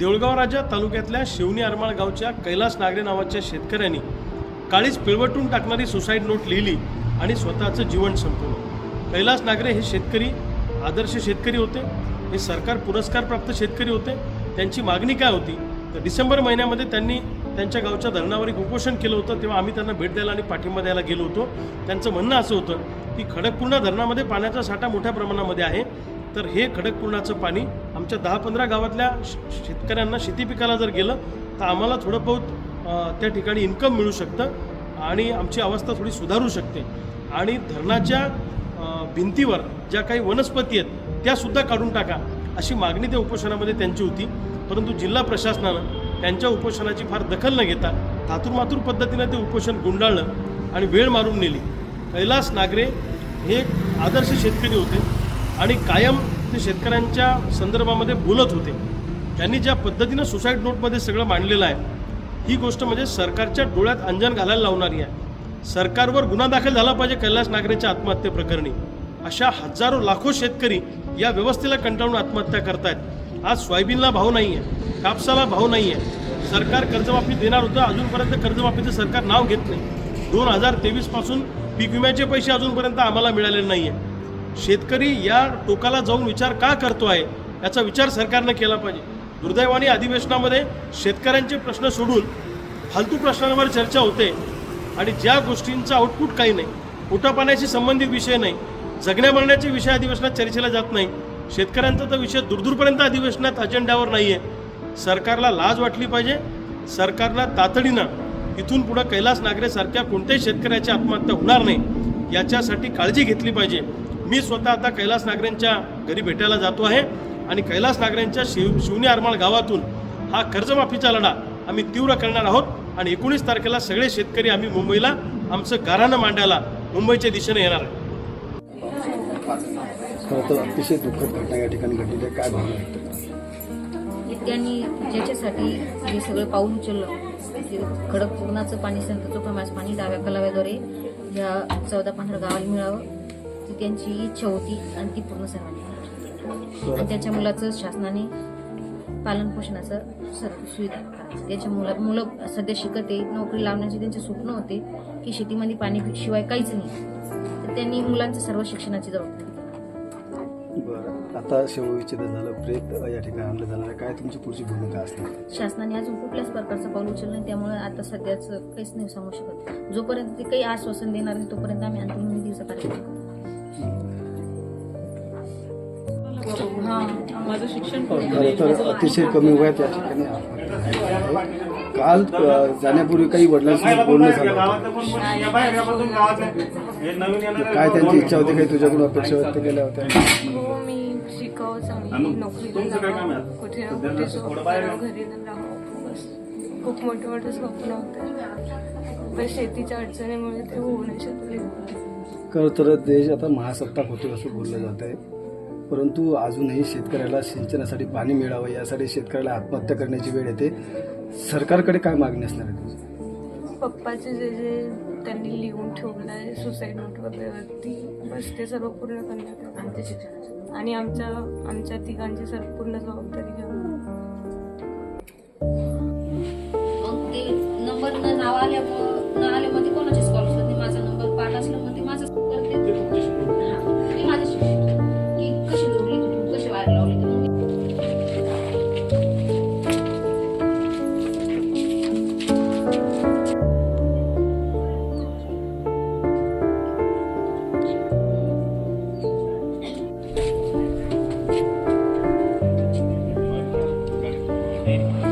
देऊळगाव राजा तालुक्यातल्या शिवणी आरमाळ गावच्या कैलास नागरे नावाच्या शेतकऱ्यांनी काळीच पिळवटून टाकणारी सुसाईड नोट लिहिली आणि स्वतःचं जीवन संपवलं. कैलास नागरे हे शेतकरी आदर्श शेतकरी होते. हे सरकार पुरस्कारप्राप्त शेतकरी होते. त्यांची मागणी काय होती? तर डिसेंबर महिन्यामध्ये त्यांनी त्यांच्या गावच्या धरणावर एक उपोषण केलं होतं. तेव्हा आम्ही त्यांना भेट द्यायला आणि पाठिंबा द्यायला गेलो होतो. त्यांचं म्हणणं असं होतं की खडकपूर्णा धरणामध्ये पाण्याचा साठा मोठ्या प्रमाणामध्ये आहे. तर हे खडकपूर्णाचं पाणी आमच्या दहा पंधरा गावातल्या शेतकऱ्यांना शेती पिकाला जर गेलं तर आम्हाला थोडं बहुत त्या ठिकाणी इन्कम मिळू शकतं आणि आमची अवस्था थोडी सुधारू शकते. आणि धरणाच्या भिंतीवर ज्या काही वनस्पती आहेत त्यासुद्धा काढून टाका अशी मागणी त्या उपोषणामध्ये त्यांची होती. परंतु जिल्हा प्रशासनानं त्यांच्या उपोषणाची फार दखल न घेता थातूरमातूर पद्धतीनं ते उपोषण गुंडाळलं आणि वेळ मारून नेली. कैलास नागरे हे एक आदर्श शेतकरी होते. आणि कायम ते शेतकऱ्यांच्या संदर्भामध्ये बोलत होते. त्यांनी ज्या पद्धतीनं सुसाईड नोटमध्ये सगळं मांडलेलं आहे ही गोष्ट म्हणजे सरकारच्या डोळ्यात अंजन घालायला लावणारी आहे. सरकारवर गुन्हा दाखल झाला पाहिजे कैलास नागरेच्या आत्महत्येप्रकरणी अशा हजारो लाखो शेतकरी या व्यवस्थेला कंटाळून आत्महत्या करतायत. आज सोयाबीनला भाव नाही आहे कापसाला भाव नाही आहे सरकार कर्जमाफी देणार होतं अजूनपर्यंत कर्जमाफीचं सरकार नाव घेत नाही. दोन हजार तेवीसपासून पीक विम्याचे पैसे अजूनपर्यंत आम्हाला मिळालेले नाही आहे शेतकरी या टोकाला जाऊन विचार का करतो आहे याचा विचार सरकारनं केला पाहिजे. दुर्दैवाने अधिवेशनामध्ये शेतकऱ्यांचे प्रश्न सोडून फालतू प्रश्नांवर चर्चा होते आणि ज्या गोष्टींचा आउटपुट काही नाही पोटापाण्याशी संबंधित विषय नाही जगण्या मरण्याचे विषय अधिवेशनात चर्चेला जात नाही शेतकऱ्यांचा तर विषय दूरदूरपर्यंत अधिवेशनात अजेंड्यावर नाही आहे सरकारला लाज वाटली पाहिजे सरकारनं तातडीनं इथून पुढं कैलास नागरेसारख्या कोणत्याही शेतकऱ्याची आत्महत्या होणार नाही याच्यासाठी काळजी घेतली पाहिजे. मी स्वतः आता कैलास नागरेंच्या घरी भेटायला जातो आहे आणि कैलास नागरेंच्या शिव शिवणी आरमाळ गावातून हा कर्जमाफीचा लढा आम्ही तीव्र करणार आहोत आणि एकोणीस तारखेला सगळे शेतकरी आम्ही मुंबईला आमचं गारानं मांडायला मुंबईच्या दिशेने येणार आहे. खरं तर अतिशय दुःखद घटना या ठिकाणी घडलेली आहे. काय भावना त्यांनी ज्याच्यासाठी हे सगळं पाऊल उचललं खडक पूर्णाचं पाणी संत चोखामास पाणी डाव्या कलाव्याद्वारे या चौदा पंधरा गावाला मिळावं. ती त्यांची इच्छा होती आणि ती पूर्ण सर्वांनी आणि त्याच्या मुलाचं शासनाने पालन पोषणाचं सर्व सुविधा. त्याच्या मुला मुलं सध्या शिकत आहे नोकरी लावण्याचे त्यांचे स्वप्न होते की शेतीमध्ये पाणी शिवाय काहीच नाही. तर त्यांनी मुलांचं सर्व शिक्षणाची जबाबदारी. बरं. आता झालं. प्रेत या ठिकाणी आणलं जाणार आहे. काय तुमची पुढची भूमिका असणार? शासनाने अजून कुठल्याच प्रकारचं पाऊल उचललं नाही. त्यामुळे आता सध्याच काहीच नाही सांगू शकत. जोपर्यंत ते काही आश्वासन देणार नाही तोपर्यंत आम्ही अंतिम निधीचा माझं शिक्षण खरं तर अतिशय कमी वयात या ठिकाणी. काल जाण्यापूर्वी काही वडिलांसोबत बोलणं झालं काय त्यांची इच्छा होती? काही तुझ्याकडून अपेक्षा व्यक्त केल्या होत्या? हो मी शिकावं चांगली घरी खूप मोठे मोठे स्वप्न होते. पण शेतीच्या अडचणीमुळे ते होऊ नाही शकले. खरं तर देश आता महासत्ताक होतो असं बोललं जात आहे परंतु अजूनही शेतकऱ्याला सिंचनासाठी पाणी मिळावं यासाठी शेतकऱ्याला आत्महत्या करण्याची वेळ येते. सरकारकडे काय मागणी असणार आहे तुझी पप्पाचे जे जे त्यांनी लिहून ठेवलं आहे सुसाईड नोट वगैरेवरती बस ते सर्व पूर्ण करण्यात. आमच्या शिक्षणाचं आणि आमच्या आमच्या तिघांची सर्व पूर्ण जबाबदारी मग ते नंबर न नाव आल्या न आल्यामध्ये Amen.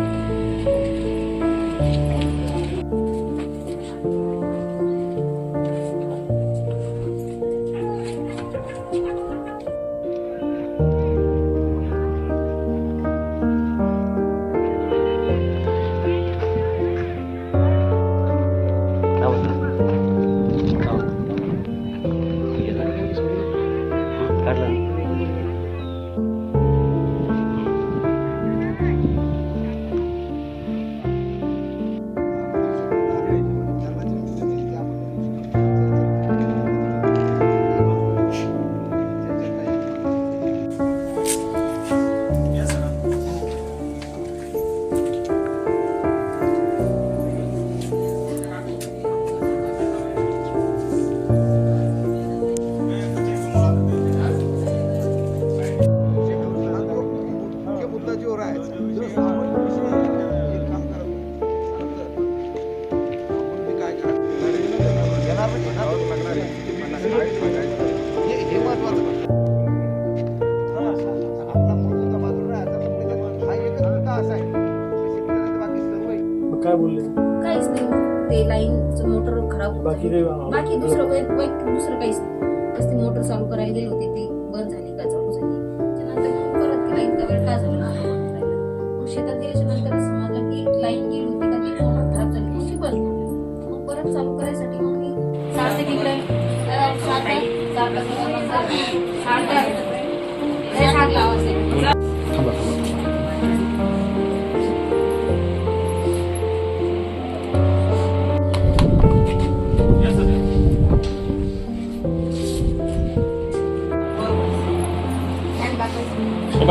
काय बोलले? काहीच नाही. ते लाईन मोटर खराब बाकी बाकी दुसरं दुसरं काहीच नाही. मोटर चालू करायला गेले होते ते.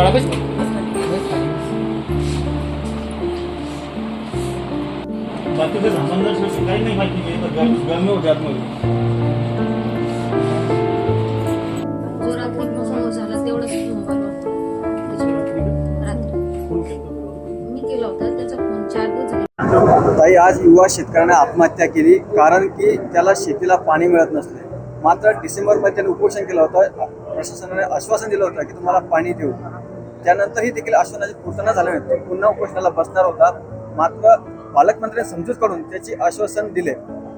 वाजता बाकीचं सामान काही नाही माहिती गरमी होते आतमध्ये आज युवा शेतकऱ्याने आत्महत्या केली कारण की त्याला शेतीला पाणी मिळत नसले. मात्र डिसेंबरमध्ये त्याने उपोषण केलं होतं. प्रशासनाने आश्वासन दिलं होतं की तुम्हाला पाणी देऊ. त्यानंतरही देखील आश्वासनाची पूर्तता झाली नाही. तो पुन्हा उपोषणाला बसणार होता. मात्र पालकमंत्र्यांनी समजूत काढून त्याची आश्वासन दिले.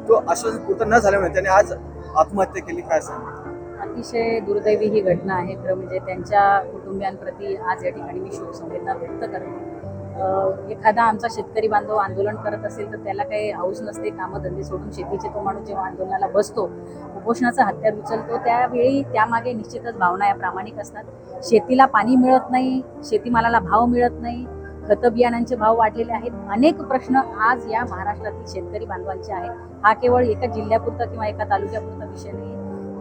तो आश्वासन पूर्ण न झाल्यामुळे त्याने आज आत्महत्या केली. काय सांग अतिशय दुर्दैवी ही घटना आहे. खरं म्हणजे त्यांच्या कुटुंबियांप्रती आज या ठिकाणी मी शोकसंवेदना व्यक्त करतो. एखादा आमचा शेतकरी बांधव आंदोलन करत असेल तर त्याला काही हौस नसते कामधंदे सोडून शेतीचे तो माणूस जेव्हा आंदोलनाला बसतो उपोषणाचा हत्यार उचलतो त्यावेळी त्यामागे निश्चितच भावना या प्रामाणिक असतात. शेतीला पाणी मिळत नाही शेतीमालाला भाव मिळत नाही खतं बियाणांचे भाव वाढलेले आहेत. अनेक प्रश्न आज या महाराष्ट्रातील शेतकरी बांधवांचे आहेत. हा केवळ एका जिल्ह्यापुरता किंवा एका तालुक्यापुरता विषय नाही.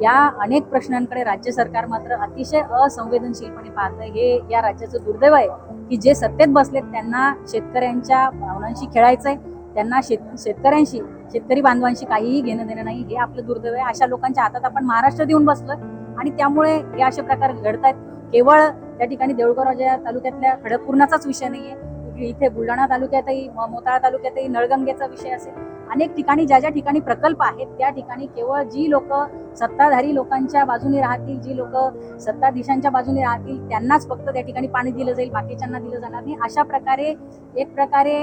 या अनेक प्रश्नांकडे राज्य सरकार मात्र अतिशय असंवेदनशीलपणे पाहतं हे या राज्याचं दुर्दैव आहे की जे सत्तेत बसलेत त्यांना शेतकऱ्यांच्या भावनांशी खेळायचंय. त्यांना शेत शेतकऱ्यांशी शेतकरी बांधवांशी काहीही घेणं देणं नाही. हे आपलं दुर्दैव आहे. अशा लोकांच्या हातात आपण महाराष्ट्र देऊन बसलोय आणि त्यामुळे हे असे प्रकार घडतायत. केवळ त्या ठिकाणी देऊळगावराजा तालुक्यातल्या खडकपूर्णाचाच विषय नाहीये. इथे बुलढाणा तालुक्यातही म- मोताळा तालुक्यातही नळगंगेचा विषय असेल. अनेक ठिकाणी ज्या ज्या ठिकाणी प्रकल्प आहेत त्या ठिकाणी केवळ जी लोक सत्ताधारी लोकांच्या बाजूने राहतील जी लोक सत्ताधीशांच्या बाजूने राहतील त्यांनाच फक्त त्या ठिकाणी पाणी दिलं जाईल बाकीच्यांना दिलं जाणार नाही. अशा प्रकारे एक प्रकारे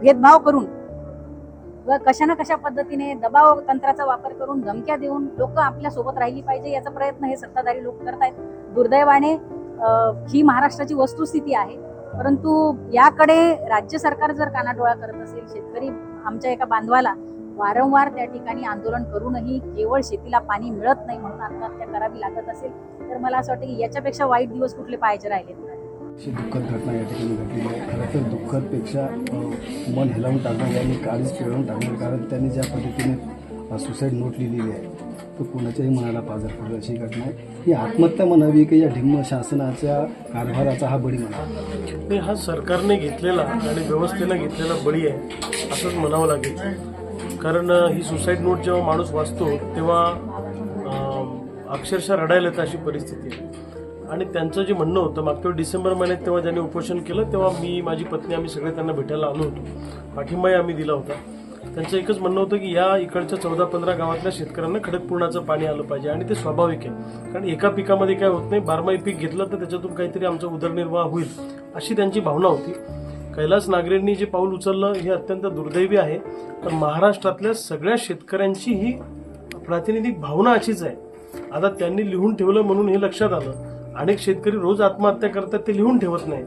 भेदभाव करून व कशा ना कशा पद्धतीने दबाव तंत्राचा वापर करून धमक्या देऊन लोक आपल्यासोबत राहिली पाहिजे याचा प्रयत्न हे सत्ताधारी लोक करतायत. दुर्दैवाने ही महाराष्ट्राची वस्तुस्थिती आहे. परंतु याकडे राज्य सरकार जर कानाडोळा करत असेल शेतकरी आमच्या एका बांधवाला वारंवार त्या ठिकाणी आंदोलन करूनही केवळ शेतीला पाणी मिळत नाही म्हणून आत्महत्या करावी लागत असेल तर मला असं वाटतं की याच्यापेक्षा वाईट दिवस कुठले पाहायचे राहिले. अशी दुःखद घटना या ठिकाणी घडलेली आहे. खरं तर दुःखदपेक्षा मन हेलावून टाकणार आणि काळीच पिळवून टाकणार कारण त्यांनी ज्या पद्धतीने सुसाईड नोट लिहिलेली आहे तो कोणाच्याही मनाला पाजर पडेल अशी घटना आहे. ही आत्महत्या म्हणावी की या ढिम्म शासनाच्या कारभाराचा हा बळी म्हणावा. नाही हा सरकारने घेतलेला आणि व्यवस्थेनं घेतलेला बळी आहे. असंच म्हणावं लागेल. कारण ही सुसाईड नोट जेव्हा माणूस वाचतो तेव्हा अक्षरशः रडायला येतं अशी परिस्थिती आहे. आणि त्यांचं जे म्हणणं होतं मागच्या डिसेंबर महिन्यात तेव्हा ज्यांनी उपोषण केलं तेव्हा मी माझी पत्नी आम्ही सगळे त्यांना भेटायला आलो होतो. पाठिंबाही आम्ही दिला होता. त्यांचं एकच म्हणणं होतं की या इकडच्या चौदा पंधरा गावातल्या शेतकऱ्यांना खडकपूर्णाचं पाणी आलं पाहिजे. आणि ते स्वाभाविक आहे. कारण एका पिकामध्ये काय होत नाही बारमाही पीक घेतलं तर त्याच्यातून काहीतरी आमचा उदरनिर्वाह होईल अशी त्यांची भावना होती. कैलास नागरेंनी जे पाऊल उचललं हे अत्यंत दुर्दैवी आहे. पण महाराष्ट्रातल्या सगळ्या शेतकऱ्यांची ही प्रातिनिधिक भावना अशीच आहे. आता त्यांनी लिहून ठेवलं म्हणून हे लक्षात आलं. अनेक शेतकरी रोज आत्महत्या करतात ते लिहून ठेवत नाही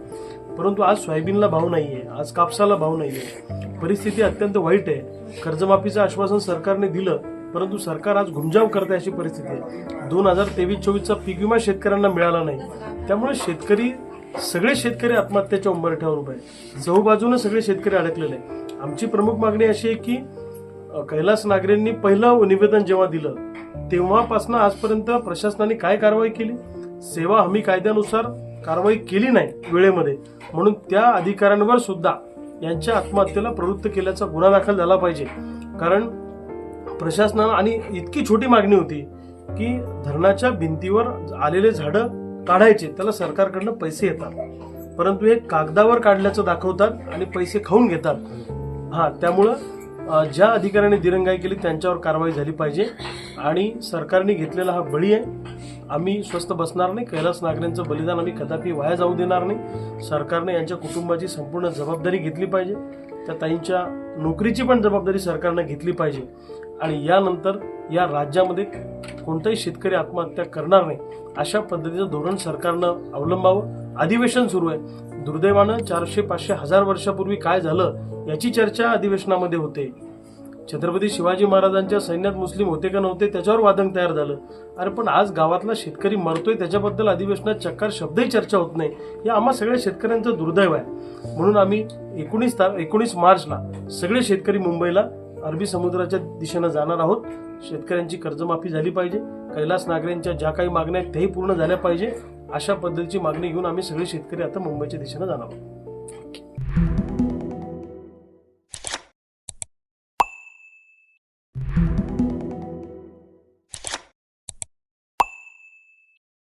परंतु आज सोयाबीनला भाव नाही आहे आज कापसाला भाव नाही आहे परिस्थिती अत्यंत वाईट आहे. कर्जमाफीचं आश्वासन सरकारने दिलं परंतु सरकार आज घुमजाव करते अशी परिस्थिती आहे. दोन हजार तेवीस चोवीसचा पीक विमा शेतकऱ्यांना मिळाला नाही. त्यामुळे शेतकरी सगळे शेतकरी आत्महत्येच्या उंबरठ्यावर उभे आहेत. चहूबाजूनं सगळे शेतकरी अडकलेले आहेत. आमची प्रमुख मागणी अशी आहे की कैलास नागरेंनी पहिलं निवेदन जेव्हा दिलं तेव्हापासून आजपर्यंत प्रशासनाने काय कारवाई केली? सेवा हमी कायद्यानुसार कारवाई केली नाही वेळेमध्ये. म्हणून त्या अधिकाऱ्यांवर सुद्धा यांच्या आत्महत्येला प्रवृत्त केल्याचा गुन्हा दाखल झाला पाहिजे. कारण प्रशासनानं आणि इतकी छोटी मागणी होती की धरणाच्या भिंतीवर आलेले झाडं काढायचे त्याला सरकारकडनं पैसे येतात. परंतु हे कागदावर काढल्याचं दाखवतात आणि पैसे खाऊन घेतात. हा त्यामुळं ज्या अधिकाऱ्यांनी दिरंगाई केली त्यांच्यावर कारवाई झाली पाहिजे. आणि सरकारने घेतलेला हा बळी आहे. आम्ही स्वस्त बसणार नाही कैलास नागरेंचं बलिदान आम्ही कदापि वाया जाऊ देणार नाही. सरकारने यांच्या कुटुंबाची संपूर्ण जबाबदारी घेतली पाहिजे. त्या ताईंच्या नोकरीची पण जबाबदारी सरकारनं घेतली पाहिजे. आणि यानंतर या राज्यामध्ये कोणताही शेतकरी आत्महत्या करणार नाही अशा पद्धतीचं धोरण सरकारनं अवलंबावं. अधिवेशन सुरू आहे. दुर्दैवानं चारशे पाचशे हजार वर्षापूर्वी काय झालं याची चर्चा अधिवेशनामध्ये होते. छत्रपती शिवाजी महाराजांच्या सैन्यात मुस्लिम होते का नव्हते त्याच्यावर वादंग तयार झालं. अरे पण आज गावातला शेतकरी मरतोय त्याच्याबद्दल अधिवेशनात चक्कार शब्दही चर्चा होत नाही. हे आम्हा सगळ्या शेतकऱ्यांचं दुर्दैव आहे. म्हणून आम्ही एकोणीस तार एकोणीस मार्चला सगळे शेतकरी मुंबईला अरबी समुद्राच्या दिशेनं जाणार आहोत. शेतकऱ्यांची कर्जमाफी झाली पाहिजे. कैलास नागरेंच्या ज्या काही मागण्या आहेत तेही पूर्ण झाल्या पाहिजे. अशा पद्धतीची मागणी घेऊन आम्ही सगळे शेतकरी आता मुंबईच्या दिशेनं जाणार आहोत.